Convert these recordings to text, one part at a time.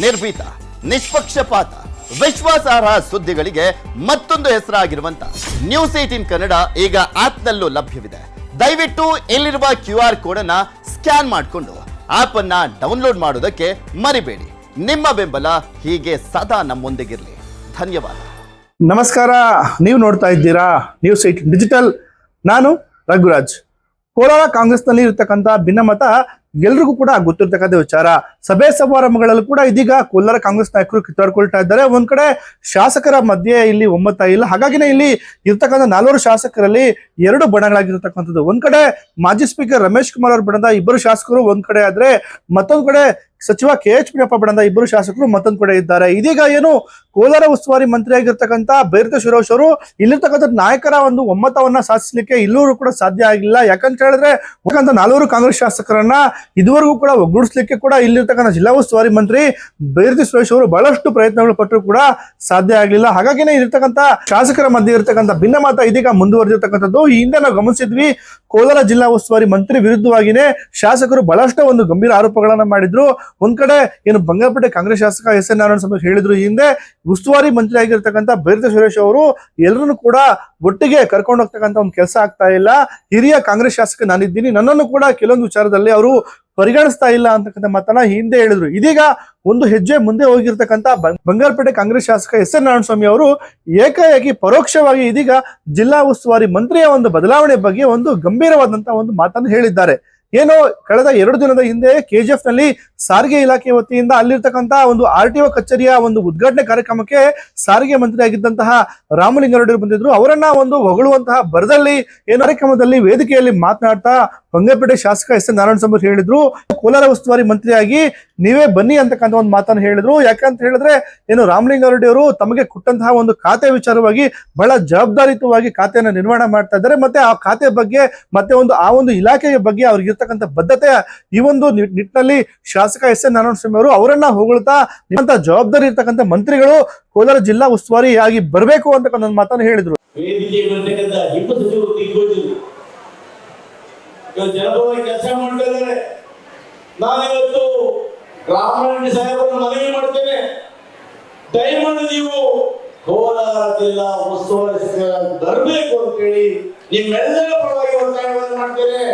ನಿರ್ಭೀತ, ನಿಷ್ಪಕ್ಷಪಾತ, ವಿಶ್ವಾಸಾರ್ಹ ಸುದ್ದಿಗಳಿಗೆ ಮತ್ತೊಂದು ಹೆಸರಾಗಿರುವಂತ ನ್ಯೂಸ್ ಏಟೀನ್ ಕನ್ನಡ ಈಗ ಆಪ್ನಲ್ಲೂ ಲಭ್ಯವಿದೆ. ದಯವಿಟ್ಟು ಇಲ್ಲಿರುವ ಕ್ಯೂ ಆರ್ ಕೋಡ್ ಅನ್ನ ಸ್ಕ್ಯಾನ್ ಮಾಡಿಕೊಂಡು ಆಪ್ ಅನ್ನ ಡೌನ್ಲೋಡ್ ಮಾಡೋದಕ್ಕೆ ಮರಿಬೇಡಿ. ನಿಮ್ಮ ಬೆಂಬಲ ಹೀಗೆ ಸದಾ ನಮ್ಮೊಂದಿಗಿರಲಿ. ಧನ್ಯವಾದ. ನಮಸ್ಕಾರ, ನೀವು ನೋಡ್ತಾ ಇದ್ದೀರಾ ನ್ಯೂಸ್ ಏಟೀನ್ ಡಿಜಿಟಲ್ ನಾನು ರಘುರಾಜ್. ಕೋಲಾರ ಕಾಂಗ್ರೆಸ್ನಲ್ಲಿ ಇರತಕ್ಕಂಥ ಭಿನ್ನಮತ ಎಲ್ರಿಗೂ ಕೂಡ ಗೊತ್ತಿರ್ತಕ್ಕಂಥ ವಿಚಾರ. ಸಭೆ ಸಮಾರಂಭಗಳಲ್ಲೂ ಕೂಡ ಇದೀಗ ಕೋಲಾರ ಕಾಂಗ್ರೆಸ್ ನಾಯಕರು ಕಿತ್ತಾಡ್ಕೊಳ್ತಾ ಇದ್ದಾರೆ. ಒಂದ್ ಕಡೆ ಶಾಸಕರ ಮಧ್ಯೆ ಇಲ್ಲಿ ಒಮ್ಮತ ಇಲ್ಲ. ಹಾಗಾಗಿನೇ ಇಲ್ಲಿ ಇರ್ತಕ್ಕಂಥ ನಾಲ್ವರು ಶಾಸಕರಲ್ಲಿ ಎರಡು ಬಣಗಳಾಗಿರ್ತಕ್ಕಂಥದ್ದು. ಒಂದ್ ಕಡೆ ಮಾಜಿ ಸ್ಪೀಕರ್ ರಮೇಶ್ ಕುಮಾರ್ ಅವರು ಬಣದ ಇಬ್ಬರು ಶಾಸಕರು, ಒಂದ್ ಕಡೆ ಆದ್ರೆ ಮತ್ತೊಂದ್ ಕಡೆ ಸಚಿವ ಕೆ ಎಚ್ ಪಿಯಪ್ಪ ಬಣದ ಇಬ್ಬರು ಶಾಸಕರು ಮತ್ತೊಂದ್ ಕಡೆ ಇದ್ದಾರೆ. ಇದೀಗ ಏನು ಕೋಲಾರ ಉಸ್ತುವಾರಿ ಮಂತ್ರಿಯಾಗಿರ್ತಕ್ಕಂಥ ಬೈರತ ಸುರೇಶ್ ಅವರು ಇಲ್ಲಿರ್ತಕ್ಕಂಥ ನಾಯಕರ ಒಂದು ಒಮ್ಮತವನ್ನ ಸಾಧಿಸಲಿಕ್ಕೆ ಇಲ್ಲೂ ಕೂಡ ಸಾಧ್ಯ ಆಗಿಲ್ಲ. ಯಾಕಂತ ಹೇಳಿದ್ರೆ ನಾಲ್ವರು ಕಾಂಗ್ರೆಸ್ ಶಾಸಕರನ್ನ ಇದುವರೆಗೂ ಕೂಡ ಒಗ್ಗೂಡಿಸ್ಲಿಕ್ಕೆ ಕೂಡ ಇಲ್ಲಿರ್ತಕ್ಕಂಥ ಜಿಲ್ಲಾ ಉಸ್ತುವಾರಿ ಮಂತ್ರಿ ಬೈರತಿ ಸುರೇಶ್ ಅವರು ಬಹಳಷ್ಟು ಪ್ರಯತ್ನಗಳು ಪಟ್ಟರು ಕೂಡ ಸಾಧ್ಯ ಆಗಲಿಲ್ಲ. ಹಾಗಾಗಿನೇ ಇರ್ತಕ್ಕಂಥ ಶಾಸಕರ ಮಧ್ಯೆ ಇರ್ತಕ್ಕಂಥ ಭಿನ್ನಮತ ಇದೀಗ ಮುಂದುವರೆದಿರ್ತಕ್ಕಂಥದ್ದು. ಈ ಹಿಂದೆ ನಾವು ಗಮನಿಸಿದ್ವಿ, ಕೋಲಾರ ಜಿಲ್ಲಾ ಉಸ್ತುವಾರಿ ಮಂತ್ರಿ ವಿರುದ್ಧವಾಗಿನೇ ಶಾಸಕರು ಬಹಳಷ್ಟು ಒಂದು ಗಂಭೀರ ಆರೋಪಗಳನ್ನ ಮಾಡಿದ್ರು. ಒಂದ್ ಕಡೆ ಏನು ಬಂಗಾರಪೇಟೆ ಕಾಂಗ್ರೆಸ್ ಶಾಸಕ ಎಸ್ ಎನ್ ನಾರಾಯಣ ಸ್ವಾಮಿ ಹೇಳಿದ್ರು ಈ ಹಿಂದೆ ಉಸ್ತುವಾರಿ ಮಂತ್ರಿ ಆಗಿರ್ತಕ್ಕಂಥ ಬೇರ್ದ ಸುರೇಶ್ ಅವರು ಎಲ್ಲರನ್ನು ಕೂಡ ಒಟ್ಟಿಗೆ ಕರ್ಕೊಂಡು ಹೋಗ್ತಕ್ಕಂಥ ಒಂದು ಕೆಲಸ ಆಗ್ತಾ ಇಲ್ಲ. ಹಿರಿಯ ಕಾಂಗ್ರೆಸ್ ಶಾಸಕ ನಾನಿದ್ದೀನಿ. ನನ್ನನ್ನು ಕೂಡ ಕೆಲವೊಂದು ವಿಚಾರದಲ್ಲಿ ಅವರು ಪರಿಗಣಿಸ್ತಾ ಇಲ್ಲ ಅಂತಕ್ಕಂಥ ಮಾತನ್ನ ಹಿಂದೆ ಹೇಳಿದ್ರು. ಇದೀಗ ಒಂದು ಹೆಜ್ಜೆ ಮುಂದೆ ಹೋಗಿರ್ತಕ್ಕಂಥ ಬಂಗಾರಪೇಟೆ ಕಾಂಗ್ರೆಸ್ ಶಾಸಕ ಎಸ್ ಎನ್ ನಾರಾಯಣಸ್ವಾಮಿ ಅವರು ಏಕಾಏಕಿ ಪರೋಕ್ಷವಾಗಿ ಇದೀಗ ಜಿಲ್ಲಾ ಉಸ್ತುವಾರಿ ಮಂತ್ರಿಯ ಒಂದು ಬದಲಾವಣೆ ಬಗ್ಗೆ ಒಂದು ಗಂಭೀರವಾದಂತಹ ಒಂದು ಮಾತನ್ನು ಹೇಳಿದ್ದಾರೆ. ಏನೋ ಕಳೆದ ಎರಡು ದಿನದ ಹಿಂದೆ ಕೆಜಿಎಫ್ನಲ್ಲಿ ಸಾರಿಗೆ ಇಲಾಖೆ ವತಿಯಿಂದ ಅಲ್ಲಿರ್ತಕ್ಕಂತಹ ಒಂದು ಆರ್ ಟಿ ಒ ಕಚೇರಿಯ ಒಂದು ಉದ್ಘಾಟನೆ ಕಾರ್ಯಕ್ರಮಕ್ಕೆ ಸಾರಿಗೆ ಮಂತ್ರಿ ಆಗಿದ್ದಂತಹ ರಾಮಲಿಂಗಾರೆಡ್ಡಿ ಬಂದಿದ್ರು. ಅವರನ್ನ ಒಂದು ಹೊಗಳುವಂತಹ ಬರದಲ್ಲಿ ಏನು ಕಾರ್ಯಕ್ರಮದಲ್ಲಿ ವೇದಿಕೆಯಲ್ಲಿ ಮಾತನಾಡ್ತಾ ಬಂಗಾರಪೇಟೆ ಶಾಸಕ ಎಸ್ ಎನ್ ನಾರಾಯಣ ಸ್ವಾಮಿ ಹೇಳಿದ್ರು, ಕೋಲಾರ ಉಸ್ತುವಾರಿ ಮಂತ್ರಿಯಾಗಿ ನೀವೇ ಬನ್ನಿ ಅಂತಕ್ಕಂಥ ಒಂದು ಮಾತನ್ನು ಹೇಳಿದ್ರು. ಯಾಕಂತ ಹೇಳಿದ್ರೆ, ಏನು ರಾಮಲಿಂಗಾರೆಡ್ಡಿ ಅವರು ತಮಗೆ ಕೊಟ್ಟಂತಹ ಒಂದು ಖಾತೆ ವಿಚಾರವಾಗಿ ಬಹಳ ಜವಾಬ್ದಾರಿಯುತವಾಗಿ ಖಾತೆಯನ್ನು ನಿರ್ವಹಣೆ ಮಾಡ್ತಾ ಇದ್ದಾರೆ. ಮತ್ತೆ ಆ ಖಾತೆ ಬಗ್ಗೆ, ಮತ್ತೆ ಒಂದು, ಆ ಒಂದು ಇಲಾಖೆಯ ಬಗ್ಗೆ ಅವ್ರಿಗೆ ಇರ್ತಕ್ಕಂಥ ಬದ್ಧತೆ ಈ ಒಂದು ನಿಟ್ಟಿನಲ್ಲಿ ಶಾಸಕ ಎಸ್ ಎನ್ ನಾರಾಯಣಸ್ವಾಮಿ ಅವರು ಅವರನ್ನ ಹೊಗಳ್ತಾ ನಿಮ್ಮಂತ ಜವಾಬ್ದಾರಿ ಇರ್ತಕ್ಕಂಥ ಮಂತ್ರಿಗಳು ಕೋಲಾರ ಜಿಲ್ಲಾ ಉಸ್ತುವಾರಿಯಾಗಿ ಬರಬೇಕು ಅಂತಕ್ಕಂಥ ಮಾತನ್ನು ಹೇಳಿದ್ರು ವೇದಿಕೆ ಬರ್ತಕ್ಕಂಥ ಇಪ್ಪತ್ತು ಸಚಿವರು ದಿಗ್ಗೋಚರು ಇವತ್ತು ಜನಪರವಾಗಿ ಕೆಲಸ ಮಾಡ್ತಾ ಇದ್ದಾರೆ ನಾನಿವತ್ತು ರಾಮರೆಡ್ಡಿ ಸಾಹೇಬರನ್ನು ಮನವಿ ಮಾಡ್ತೇನೆ. ದಯಮಾಡಿ ನೀವು ಕೋಲಾರ ಜಿಲ್ಲಾ ಉಸ್ತುವಾರಿ ಬರಬೇಕು ಅಂತ ಹೇಳಿ ನಿಮ್ಮೆಲ್ಲರ ಪರವಾಗಿ ಒತ್ತಾಯವನ್ನು ಮಾಡ್ತೇನೆ.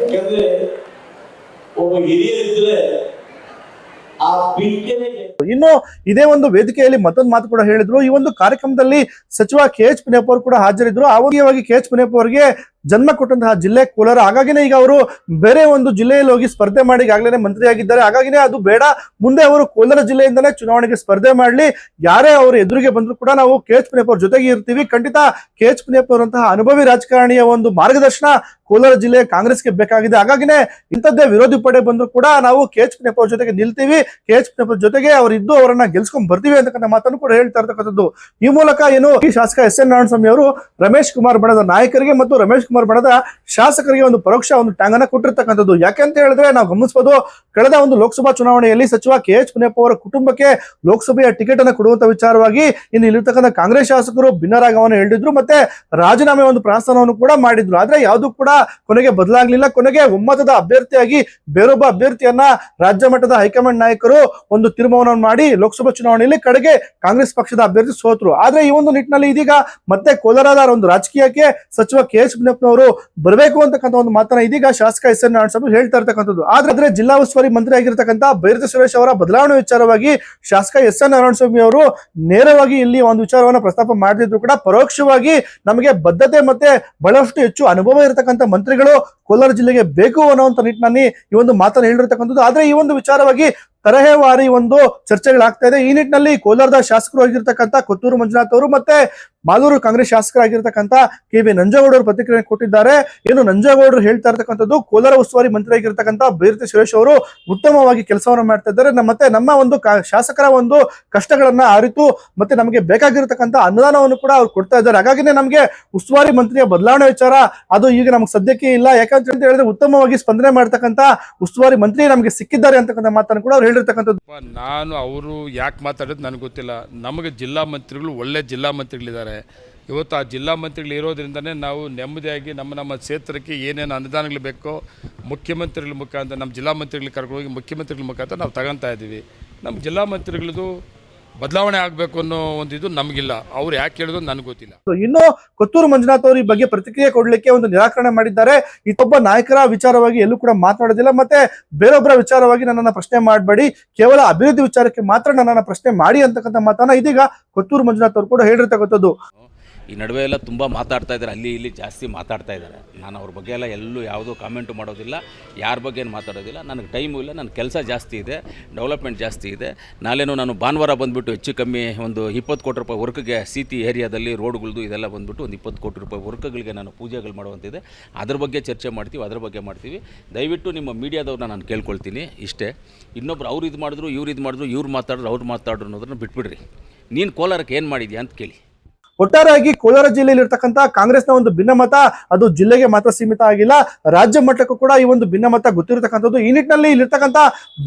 ಯಾಕಂದ್ರೆ ಒಬ್ಬ ಹಿರಿಯರಿದ್ರೆ ಇನ್ನು ಇದೇ ಒಂದು ವೇದಿಕೆಯಲ್ಲಿ ಮತ್ತೊಂದು ಮಾತು ಕೂಡ ಹೇಳಿದ್ರು. ಈ ಒಂದು ಕಾರ್ಯಕ್ರಮದಲ್ಲಿ ಸಚಿವ ಕೆ ಎಚ್ ಪುನೇಪ್ ಅವರು ಕೂಡ ಹಾಜರಿದ್ರು. ಆವಾಗಿಯವಾಗಿ ಕೆ ಎಚ್ ಪುನಿಯಪ್ಪ ಅವರಿಗೆ ಜನ್ಮ ಕೊಟ್ಟಂತಹ ಜಿಲ್ಲೆ ಕೋಲಾರ. ಹಾಗಾಗಿನೇ ಈಗ ಅವರು ಬೇರೆ ಒಂದು ಜಿಲ್ಲೆಯಲ್ಲಿ ಹೋಗಿ ಸ್ಪರ್ಧೆ ಮಾಡಿ ಈಗಾಗಲೇ ಮಂತ್ರಿಯಾಗಿದ್ದಾರೆ. ಹಾಗಾಗಿನೇ ಅದು ಬೇಡ. ಮುಂದೆ ಅವರು ಕೋಲಾರ ಜಿಲ್ಲೆಯಿಂದಲೇ ಚುನಾವಣೆಗೆ ಸ್ಪರ್ಧೆ ಮಾಡಲಿ. ಯಾರೇ ಅವರು ಎದುರಿಗೆ ಬಂದರೂ ಕೂಡ ನಾವು ಕೆ ಎಚ್ ಪುನಿಯಪ್ಪ ಅವ್ರ ಜೊತೆಗೆ ಇರ್ತೀವಿ. ಖಂಡಿತ ಕೆ ಎಚ್ ಪುನಿಯಪ್ಪ ಅವರಂತಹ ಅನುಭವಿ ರಾಜಕಾರಣಿಯ ಒಂದು ಮಾರ್ಗದರ್ಶನ ಕೋಲಾರ ಜಿಲ್ಲೆ ಕಾಂಗ್ರೆಸ್ಗೆ ಬೇಕಾಗಿದೆ. ಹಾಗಾಗಿನೇ ಇಂಥದ್ದೇ ವಿರೋಧಿ ಪಡೆ ಬಂದ್ರು ಕೂಡ ನಾವು ಕೆ ಎಚ್ ಪುನಿಯಪ್ಪ ಅವ್ರ ಜೊತೆಗೆ ನಿಲ್ತೀವಿ. ಕೆ ಎಚ್ ಜೊತೆಗೆ ಅವರು ಇದ್ದು ಅವರನ್ನ ಗೆಲ್ಸ್ಕೊಂಡ್ ಬರ್ತೀವಿ ಅಂತಕ್ಕಂಥ ಮಾತನ್ನು ಕೂಡ ಹೇಳ್ತಾ ಇರ್ತಕ್ಕಂಥದ್ದು. ಈ ಮೂಲಕ ಏನು ಈ ಶಾಸಕ ಎಸ್ ಎನ್ ನಾರಾಯಣಸ್ವಾಮಿ ಅವರು ರಮೇಶ್ ಕುಮಾರ್ ಬಣದ ನಾಯಕರಿಗೆ ಮತ್ತು ರಮೇಶ್ ಕುಮಾರ್ ಬಣದ ಶಾಸಕರಿಗೆ ಒಂದು ಪರೋಕ್ಷ ಒಂದು ಟ್ಯಾಂಗನ್ನ ಕೊಟ್ಟಿರ್ತಕ್ಕಂಥದ್ದು. ಯಾಕೆಂತ ಹೇಳಿದ್ರೆ ನಾವು ಗಮನಿಸಬಹುದು ಕಳೆದ ಒಂದು ಲೋಕಸಭಾ ಚುನಾವಣೆಯಲ್ಲಿ ಸಚಿವ ಕೆ ಎಚ್ ಪುನಿಯಪ್ಪ ಅವರ ಕುಟುಂಬಕ್ಕೆ ಲೋಕಸಭೆಯ ಟಿಕೆಟ್ ಅನ್ನು ಕೊಡುವಂತ ವಿಚಾರವಾಗಿ ಇನ್ನು ಇಲ್ಲಿರ್ತಕ್ಕಂಥ ಕಾಂಗ್ರೆಸ್ ಶಾಸಕರು ಭಿನ್ನರಾಗವನ್ನು ಹೇಳಿದ್ರು ಮತ್ತೆ ರಾಜೀನಾಮೆ ಒಂದು ಪ್ರಾಸ್ತಾನವನ್ನು ಕೂಡ ಮಾಡಿದ್ರು. ಆದ್ರೆ ಯಾವುದು ಕೂಡ ಕೊನೆಗೆ ಬದಲಾಗ್ಲಿಲ್ಲ. ಕೊನೆಗೆ ಒಮ್ಮತದ ಅಭ್ಯರ್ಥಿಯಾಗಿ ಬೇರೊಬ್ಬ ಅಭ್ಯರ್ಥಿಯನ್ನ ರಾಜ್ಯ ಮಟ್ಟದ ಹೈಕಮಾಂಡ್ ನಾಯಕರು ಒಂದು ತೀರ್ಮಾನವನ್ನು ಮಾಡಿ ಲೋಕಸಭಾ ಚುನಾವಣೆಯಲ್ಲಿ ಕಡೆಗೆ ಕಾಂಗ್ರೆಸ್ ಪಕ್ಷದ ಅಭ್ಯರ್ಥಿ ಸೋತರು. ಆದ್ರೆ ಈ ಒಂದು ನಿಟ್ಟಿನಲ್ಲಿ ಇದೀಗ ಮತ್ತೆ ಕೋಲಾರದ ಒಂದು ರಾಜಕೀಯಕ್ಕೆ ಸಚಿವ ಕೆ ಎಸ್ ಬರಬೇಕು ಅಂತಕ್ಕಂಥ ಒಂದು ಮಾತನ್ನ ಇದೀಗ ಶಾಸಕ ಎಸ್ ಎನ್ ನಾರಾಯಣಸ್ವಾಮಿ ಹೇಳ್ತಾ ಇರ್ತಕ್ಕಂಥದ್ದು. ಆದ್ರೆ ಜಿಲ್ಲಾ ಉಸ್ತುವಾರಿ ಮಂತ್ರಿ ಆಗಿರ್ತಕ್ಕಂಥ ಬೈರತಿ ಸುರೇಶ್ ಅವರ ಬದಲಾವಣೆ ವಿಚಾರವಾಗಿ ಶಾಸಕ ಎಸ್ ಎನ್ ನಾರಾಯಣಸ್ವಾಮಿ ಅವರು ನೇರವಾಗಿ ಇಲ್ಲಿ ಒಂದು ವಿಚಾರವನ್ನು ಪ್ರಸ್ತಾಪ ಮಾಡದಿದ್ರು ಕೂಡ ಪರೋಕ್ಷವಾಗಿ ನಮಗೆ ಬದ್ಧತೆ ಮತ್ತೆ ಬಹಳಷ್ಟು ಹೆಚ್ಚು ಅನುಭವ ಇರತಕ್ಕಂಥ ಮಂತ್ರಿಗಳು ಕೋಲಾರ ಜಿಲ್ಲೆಗೆ ಬೇಕು ಅನ್ನುವಂತ ನಿಟ್ಟಿನಲ್ಲಿ ಈ ಒಂದು ಮಾತನ್ನು ಹೇಳಿರ್ತಕ್ಕಂಥದ್ದು. ಆದ್ರೆ ಈ ಒಂದು ವಿಚಾರವಾಗಿ ತರಹೇವಾರಿ ಒಂದು ಚರ್ಚೆಗಳಾಗ್ತಾ ಇದೆ. ಈ ನಿಟ್ಟಿನಲ್ಲಿ ಕೋಲಾರದ ಶಾಸಕರು ಆಗಿರ್ತಕ್ಕಂಥ ಕೊತ್ತೂರು ಮಂಜುನಾಥ್ ಅವರು ಮತ್ತೆ ಮಾಲೂರು ಕಾಂಗ್ರೆಸ್ ಶಾಸಕರಾಗಿರ್ತಕ್ಕಂಥ ಕೆ ವಿ ನಂಜಗೌಡರು ಪ್ರತಿಕ್ರಿಯೆ ಕೊಟ್ಟಿದ್ದಾರೆ. ಏನು ನಂಜೇಗೌಡರು ಹೇಳ್ತಾ ಇರ್ತಕ್ಕಂಥದ್ದು, ಕೋಲಾರ ಉಸ್ತುವಾರಿ ಮಂತ್ರಿ ಆಗಿರ್ತಕ್ಕಂಥ ಬೈರತಿ ಸುರೇಶ್ ಅವರು ಉತ್ತಮವಾಗಿ ಕೆಲಸವನ್ನು ಮಾಡ್ತಾ ಇದ್ದಾರೆ. ಮತ್ತೆ ನಮ್ಮ ಒಂದು ಶಾಸಕರ ಒಂದು ಕಷ್ಟಗಳನ್ನ ಅರಿತು ಮತ್ತೆ ನಮಗೆ ಬೇಕಾಗಿರ್ತಕ್ಕಂಥ ಅನುದಾನವನ್ನು ಕೂಡ ಅವ್ರು ಕೊಡ್ತಾ ಇದ್ದಾರೆ. ಹಾಗಾಗಿನೇ ನಮಗೆ ಉಸ್ತುವಾರಿ ಮಂತ್ರಿಯ ಬದಲಾವಣೆ ವಿಚಾರ, ಅದು ಈಗ ನಮ್ಗೆ ಸದ್ಯಕ್ಕೆ ಇಲ್ಲ. ಯಾಕಂತ ಹೇಳಿದ್ರೆ ಉತ್ತಮವಾಗಿ ಸ್ಪಂದನೆ ಮಾಡ್ತಕ್ಕಂಥ ಉಸ್ತುವಾರಿ ಮಂತ್ರಿ ನಮಗೆ ಸಿಕ್ಕಿದ್ದಾರೆ ಅಂತಕ್ಕಂಥ ಮಾತನ್ನು ಕೂಡ ಅವ್ರು ಹೇಳಿರ್ತಕ್ಕಂಥದ್ದು. ನಾನು, ಅವರು ಯಾಕೆ ಮಾತಾಡೋದು ನನಗೆ ಗೊತ್ತಿಲ್ಲ. ನಮಗೆ ಜಿಲ್ಲಾ ಮಂತ್ರಿಗಳು ಒಳ್ಳೆ ಜಿಲ್ಲಾ ಮಂತ್ರಿಗಳಿದ್ದಾರೆ. ಇವತ್ತು ಆ ಜಿಲ್ಲಾ ಮಂತ್ರಿಗಳು ಇರೋದ್ರಿಂದನೇ ನಾವು ನೆಮ್ಮದಿಯಾಗಿ ನಮ್ಮ ನಮ್ಮ ಕ್ಷೇತ್ರಕ್ಕೆ ಏನೇನು ಅನುದಾನಗಳು ಬೇಕೋ ಮುಖ್ಯಮಂತ್ರಿಗಳ ಮುಖಾಂತರ, ನಮ್ಮ ಜಿಲ್ಲಾ ಮಂತ್ರಿಗಳಿಗೆ ಕರ್ಕೊಂಡೋಗಿ ಮುಖ್ಯಮಂತ್ರಿಗಳ ಮುಖಾಂತರ ನಾವು ತಗೊತಾ ಇದ್ದೀವಿ. ನಮ್ಮ ಜಿಲ್ಲಾ ಮಂತ್ರಿಗಳದು ಬದಲಾವಣೆ ಆಗಬೇಕು ಅನ್ನೋ ಒಂದು ಇದು ನಮಗಿಲ್ಲ. ಅವ್ರು ಯಾಕೆ ಹೇಳಿದ್ರು ನನಗೆ ಗೊತ್ತಿಲ್ಲ. ಇನ್ನು ಕೊತ್ತೂರು ಮಂಜುನಾಥ್ ಅವ್ರ ಈ ಬಗ್ಗೆ ಪ್ರತಿಕ್ರಿಯೆ ಕೊಡ್ಲಿಕ್ಕೆ ಒಂದು ನಿರಾಕರಣೆ ಮಾಡಿದ್ದಾರೆ. ಇತ್ತೊಬ್ಬ ನಾಯಕರ ವಿಚಾರವಾಗಿ ಎಲ್ಲೂ ಕೂಡ ಮಾತನಾಡೋದಿಲ್ಲ ಮತ್ತೆ ಬೇರೊಬ್ಬರ ವಿಚಾರವಾಗಿ ನನ್ನನ್ನ ಪ್ರಶ್ನೆ ಮಾಡಬೇಡಿ. ಕೇವಲ ಅಭಿವೃದ್ಧಿ ವಿಚಾರಕ್ಕೆ ಮಾತ್ರ ನನ್ನನ್ನು ಪ್ರಶ್ನೆ ಮಾಡಿ ಅಂತಕ್ಕಂಥ ಮಾತನ್ನ ಇದೀಗ ಕೊತ್ತೂರು ಮಂಜುನಾಥ್ ಅವರು ಕೂಡ ಹೇಳಿರ್ತಕ್ಕಂಥದ್ದು. ಈ ನಡುವೆ ಎಲ್ಲ ತುಂಬ ಮಾತಾಡ್ತಾ ಇದ್ದಾರೆ. ಅಲ್ಲಿ ಇಲ್ಲಿ ಜಾಸ್ತಿ ಮಾತಾಡ್ತಾ ಇದ್ದಾರೆ. ನಾನು ಅವ್ರ ಬಗ್ಗೆ ಎಲ್ಲ ಎಲ್ಲೂ ಯಾವುದೂ ಕಾಮೆಂಟು ಮಾಡೋದಿಲ್ಲ. ಯಾರ ಬಗ್ಗೆ ಏನು ಮಾತಾಡೋದಿಲ್ಲ. ನನಗೆ ಟೈಮು ಇಲ್ಲ. ನನ್ನ ಕೆಲಸ ಜಾಸ್ತಿ ಇದೆ. ಡೆವಲಪ್ಮೆಂಟ್ ಜಾಸ್ತಿ ಇದೆ. ನಾಳೆನೂ ನಾನು ಭಾನುವಾರ ಬಂದುಬಿಟ್ಟು ಹೆಚ್ಚು ಕಮ್ಮಿ ಒಂದು ಇಪ್ಪತ್ತು ಕೋಟಿ ರೂಪಾಯಿ ವರ್ಕ್ಗೆ ಸಿಟಿ ಏರಿಯಾದಲ್ಲಿ ರೋಡ್ಗಳದ್ದು ಇದೆಲ್ಲ ಬಂದುಬಿಟ್ಟು ಒಂದು ಇಪ್ಪತ್ತು ಕೋಟಿ ರೂಪಾಯಿ ವರ್ಕ್ಗಳಿಗೆ ನಾನು ಪೂಜೆಗಳು ಮಾಡುವಂತಿದೆ. ಅದ್ರ ಬಗ್ಗೆ ಚರ್ಚೆ ಮಾಡ್ತೀವಿ. ಅದ್ರ ಬಗ್ಗೆ ಮಾಡ್ತೀವಿ. ದಯವಿಟ್ಟು ನಿಮ್ಮ ಮೀಡಿಯಾದವ್ರನ್ನ ನಾನು ಕೇಳ್ಕೊಳ್ತೀನಿ ಇಷ್ಟೇ. ಇನ್ನೊಬ್ರು ಅವ್ರು ಇದು ಮಾಡಿದ್ರು, ಇವ್ರು ಇದು ಮಾಡಿದ್ರು, ಇವ್ರು ಮಾತಾಡಿದ್ರು ಅವ್ರು ಮಾತಾಡ್ರು ಅನ್ನೋದನ್ನ ಬಿಟ್ಬಿಡ್ರಿ. ನೀನು ಕೋಲಾರಕ್ಕೆ ಏನು ಮಾಡಿದ್ಯಾ ಅಂತ ಕೇಳಿ. ಒಟ್ಟಾರೆಯಾಗಿ ಕೋಲಾರ ಜಿಲ್ಲೆಯಲ್ಲಿ ಇರ್ತಕ್ಕಂಥ ಕಾಂಗ್ರೆಸ್ನ ಒಂದು ಭಿನ್ನಮತ, ಅದು ಜಿಲ್ಲೆಗೆ ಮಾತ್ರ ಸೀಮಿತ ಆಗಿಲ್ಲ, ರಾಜ್ಯ ಮಟ್ಟಕ್ಕೂ ಕೂಡ ಈ ಒಂದು ಭಿನ್ನಮತ ಗೊತ್ತಿರತಕ್ಕಂಥದ್ದು. ಈ ನಿಟ್ಟಿನಲ್ಲಿ ಇಲ್ಲಿರ್ತಕ್ಕಂಥ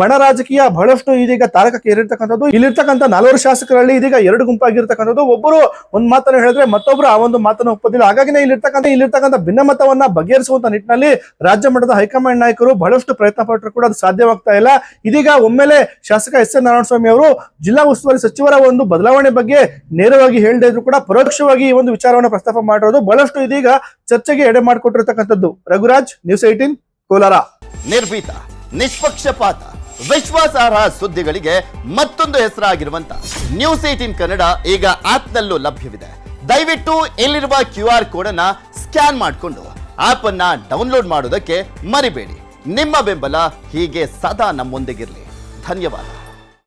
ಬಣ ರಾಜಕೀಯ ಬಹಳಷ್ಟು ಇದೀಗ ತಾರಕಕ್ಕೆ ಏರಿರ್ತಕ್ಕಂಥದ್ದು. ಇಲ್ಲಿರ್ತಕ್ಕಂಥ ನಾಲ್ವರು ಶಾಸಕರಲ್ಲಿ ಇದೀಗ ಎರಡು ಗುಂಪಾಗಿರ್ತಕ್ಕಂಥದ್ದು. ಒಬ್ಬರು ಒಂದ್ ಮಾತನ್ನು ಹೇಳಿದ್ರೆ ಮತ್ತೊಬ್ರು ಆ ಒಂದು ಮಾತನ್ನು ಒಪ್ಪೋದಿಲ್ಲ. ಹಾಗಾಗಿನೇ ಇಲ್ಲಿರ್ತಕ್ಕಂಥ ಇಲ್ಲಿರ್ತಕ್ಕಂಥ ಭಿನ್ನಮತವನ್ನ ಬಗೆಹರಿಸುವಂತ ನಿಟ್ಟಿನಲ್ಲಿ ರಾಜ್ಯ ಮಟ್ಟದ ಹೈಕಮಾಂಡ್ ನಾಯಕರು ಬಹಳಷ್ಟು ಪ್ರಯತ್ನ ಪಟ್ಟರು ಕೂಡ ಅದು ಸಾಧ್ಯವಾಗ್ತಾ ಇಲ್ಲ. ಇದೀಗ ಒಮ್ಮೆಲೆ ಶಾಸಕ ಎಸ್ ಎನ್ ನಾರಾಯಣಸ್ವಾಮಿ ಅವರು ಜಿಲ್ಲಾ ಉಸ್ತುವಾರಿ ಸಚಿವರ ಒಂದು ಬದಲಾವಣೆ ಬಗ್ಗೆ ನೇರವಾಗಿ ಹೇಳದೇ ಇದ್ರು ಕೂಡ ಪರೋಕ್ಷವಾಗಿ ಈ ಒಂದು ವಿಚಾರವನ್ನು ಪ್ರಸ್ತಾಪ ಮಾಡಿರೋದು ಬಹಳಷ್ಟು ಇದೀಗ ಚರ್ಚೆಗೆ ಎಡೆ ಮಾಡಿಕೊಟ್ಟಿರ್ತಕ್ಕಂಥದ್ದು. Raghuraj news eighteen Kolar. ನಿರ್ಭೀತ, ನಿಷ್ಪಕ್ಷಪಾತ, ವಿಶ್ವಾಸಾರ್ಹ ಸುದ್ದಿಗಳಿಗೆ ಮತ್ತೊಂದು ಹೆಸರಾಗಿರುವಂತ ನ್ಯೂಸ್ ಏಟೀನ್ ಕನ್ನಡ ಈಗ ಆಪ್ನಲ್ಲೂ ಲಭ್ಯವಿದೆ. ದಯವಿಟ್ಟು ಇಲ್ಲಿರುವ ಕ್ಯೂ ಆರ್ ಕೋಡ್ ಅನ್ನ ಸ್ಕ್ಯಾನ್ ಮಾಡಿಕೊಂಡು ಆಪ್ ಅನ್ನ ಡೌನ್ಲೋಡ್ ಮಾಡೋದಕ್ಕೆ ಮರಿಬೇಡಿ. ನಿಮ್ಮ ಬೆಂಬಲ ಹೀಗೆ ಸದಾ ನಮ್ಮೊಂದಿಗಿರಲಿ. ಧನ್ಯವಾದ.